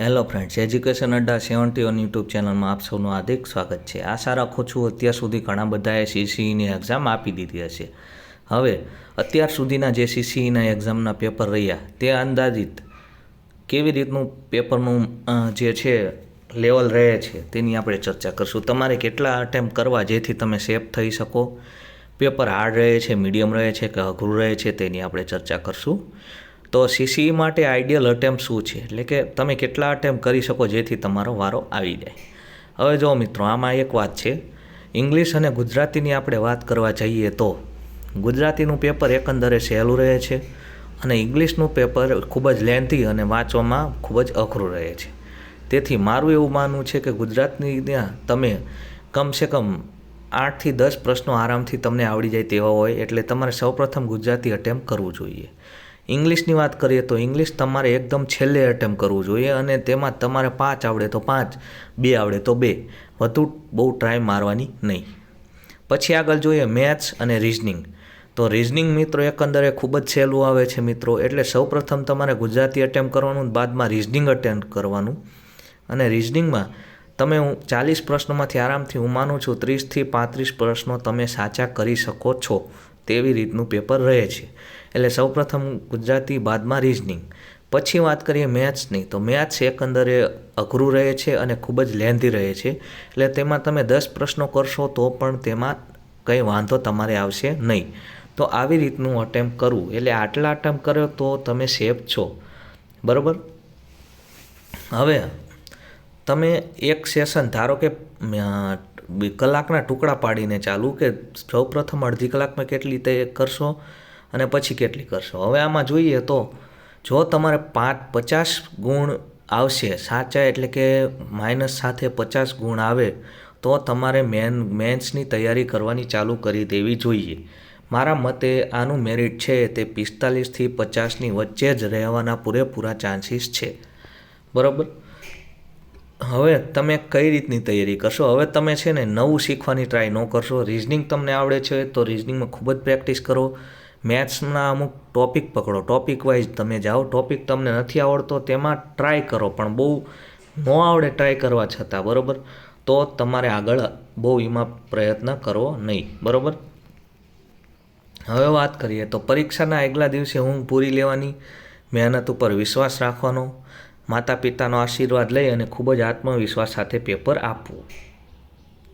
Hello friends, education Adda seventy on YouTube ચેનલમાં આપ સૌનું હાર્દિક સ્વાગત છે. આશા રાખું છું અત્યાર સુધી ઘણા બધાએ સીસીઈની એક્ઝામ આપી દીધી હશે. હવે, અત્યાર સુધીના જે સીસીઈના એક્ઝામના પેપર રહ્યા, તે અંદાજિત કેવી રીતનું પેપરનું જે છે લેવલ રહે છે, તેની આપણે ચર્ચા કરશું. તમારે કેટલા અટેમ્પ કરવા જેથી તમે સેફ થઈ શકો? પેપર હાર્ડ રહે છે મીડિયમ રહે છે કે અઘરું રહે છે, તેની આપણે ચર્ચા કરશું. તો સીસીઈ માટે આઈડિયલ અટેમ્પ શું છે? એટલે કે તમે કેટલા અટેમ્પ કરી શકો જેથી તમારો વારો આવી જાય. હવે જો મિત્રો, આમાં એક વાત છે. ઇંગ્લિશ અને ગુજરાતીની આપણે વાત કરવા જઈએ તો ગુજરાતીનું પેપર એકંદરે સહેલું રહે છે અને ઇંગ્લિશનું પેપર ખૂબ જ લેન્થી અને વાંચવામાં ખૂબ જ અઘરું રહે છે. તેથી મારું એવું માનવું છે કે ગુજરાતની ત્યાં તમે કમસે કમ આઠથી દસ પ્રશ્નો આરામથી તમને આવડી જાય તેવા હોય, એટલે તમારે સૌપ્રથમ ગુજરાતી અટેમ્પ કરવું જોઈએ. ઇંગ્લિશની વાત કરીએ તો ઇંગ્લિશ તમારે એકદમ છેલ્લે અટેમ્પ કરવું જોઈએ અને તેમાં તમારે પાંચ આવડે તો પાંચ, બે આવડે તો બે. વધુ બહુ ટ્રાય મારવાની નહીં. પછી આગળ જોઈએ મેથ્સ અને રિઝનિંગ તો રિઝનિંગ મિત્રો એકંદરે ખૂબ જ સહેલું આવે છે મિત્રો. એટલે સૌપ્રથમ તમારે ગુજરાતી અટેમ્પ કરવાનું બાદમાં રિઝનિંગ અટેમ્પ કરવાનું. અને રિઝનિંગમાં તમે હું ચાલીસ પ્રશ્નોમાંથી આરામથી હું માનું છું ત્રીસથી પાંત્રીસ પ્રશ્નો તમે સાચા કરી શકો છો. તેવી રીતનું પેપર રહે છે. એટલે સૌપ્રથમ ગુજરાતી બાદમાં રિઝનિંગ પછી વાત કરીએ મેથ્સની તો મેથ્સ એકંદરે અઘરું રહે છે અને ખૂબ જ લેન્ધી રહે છે. એટલે તેમાં તમે દસ પ્રશ્નો કરશો તો પણ તેમાં કંઈ વાંધો તમારે આવશે નહીં. તો આવી રીતનું અટેમ્પ કરવું. એટલે આટલા અટેમ્પ કર્યો તો તમે સેફ છો. બરાબર? હવે તમે એક સેશન ધારો કે કલાકના ટુકડા પાડીને ચાલુ કે સૌપ્રથમ અડધી કલાકમાં કેટલી તે કરશો અને પછી કેટલી કરશો? હવે આમાં જોઈએ તો જો તમારે પાંચ પચાસ ગુણ આવશે સાચા એટલે કે માઇનસ સાથે પચાસ ગુણ આવે, તો તમારે મેન, મેન્સની તૈયારી કરવાની ચાલુ કરી દેવી જોઈએ. મારા મતે આનું મેરિટ છે તે પિસ્તાલીસથી પચાસની વચ્ચે જ રહેવાના પૂરેપૂરા ચાન્સીસ છે. બરાબર? હવે તમે કઈ રીતની તૈયારી કરશો? હવે તમે છે ને નવું શીખવાની ટ્રાય ન કરશો. રિઝનિંગ તમને આવડે છે, તો રિઝનિંગમાં ખૂબ જ પ્રેક્ટિસ કરો. મેથ્સના અમુક ટોપિક પકડો. ટોપિક વાઇઝ તમે જાઓ. ટોપિક તમને નથી આવડતો, તેમાં ટ્રાય કરો, પણ બહુ ન આવડે ટ્રાય કરવા છતાં, બરાબર? તો તમારે આગળ બહુ એમાં પ્રયત્ન કરવો નહીં, બરાબર? હવે વાત કરીએ તો પરીક્ષાના આગલા દિવસે ઊંઘ પૂરી લેવાની મહેનત ઉપર વિશ્વાસ રાખવાનો માતા પિતાનો આશીર્વાદ લઈ અને ખૂબ જ આત્મવિશ્વાસ સાથે પેપર આપવું.